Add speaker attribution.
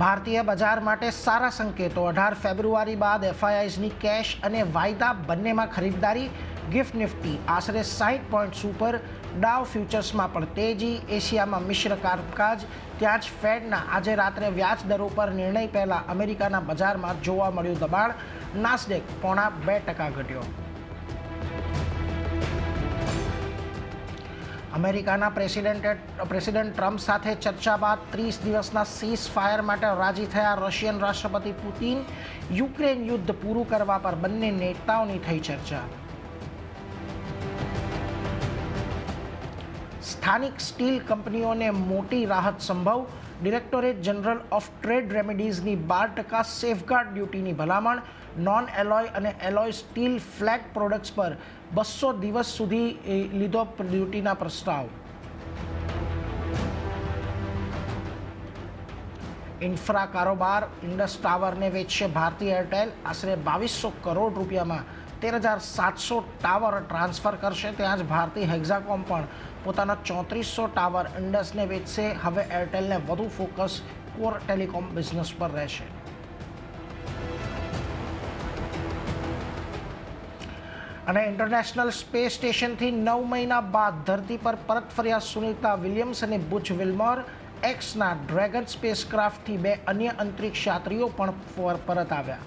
Speaker 1: ભારતીય બજાર માટે સારા સંકેતો. અઢાર ફેબ્રુઆરી બાદ એફઆઈઆઈઝની કેશ અને વાયદા બંનેમાં ખરીદદારી, ગિફ્ટ નિફ્ટી, આશરે સાઠ પોઈન્ટ્સ ઉપર ડાવ ફ્યુચર્સમાં પણ તેજી. એશિયામાં મિશ્ર કામકાજ ત્યાં જ ફેડના આજે રાત્રે વ્યાજ દરો પર નિર્ણય પહેલાં અમેરિકાના બજારમાં જોવા મળ્યું દબાણ. નાસ્ડેક પોણા બે ટકા ઘટ્યો. અમેરિકાના પ્રેસિડેન્ટે પ્રેસિડેન્ટ ટ્રમ્પ સાથે ચર્ચા બાદ ત્રીસ દિવસના સીઝ ફાયર માટે રાજી થયા રશિયન રાષ્ટ્રપતિ પુતિન. યુક્રેન યુદ્ધ પૂરું કરવા પર બંને નેતાઓની થઈ ચર્ચા. સ્થાનિક સ્ટીલ કંપનીઓને મોટી રાહત સંભવ. ડિરેક્ટોરેટ જનરલ ઓફ ટ્રેડ રેમેડીઝની બાર ટકા સેફગાર્ડ ડ્યુટીની ભલામણ. નોન એલોય અને એલોય સ્ટીલ ફ્લેગ પ્રોડક્ટ્સ પર બસો દિવસ સુધી લીધો ડ્યુટીના પ્રસ્તાવ. ઇન્ફ્રા કારોબાર ઇન્ડસ ટાવરને વેચશે ભારતીય એરટેલ. આશરે બાવીસો કરોડ રૂપિયામાં તેર હજાર સાતસો ટાવર ટ્રાન્સફર કરશે. ત્યાં જ ભારતીય હેક્ઝાકોમ પણ પોતાના ચોત્રીસો ટાવર ઇન્ડસને વેચશે. હવે એરટેલને વધુ ફોકસ કોર ટેલિકોમ બિઝનેસ પર રહેશે. અને ઇન્ટરનેશનલ સ્પેસ સ્ટેશનથી નવ મહિના બાદ ધરતી પર પરત ફર્યા સુનિતા વિલિયમ્સ અને બુચ વિલ્મોર, એક્સના ડ્રેગન સ્પેસક્રાફ્ટથી બે અન્ય અંતરિક્ષ યાત્રીઓ પણ પર- પરત આવ્યા.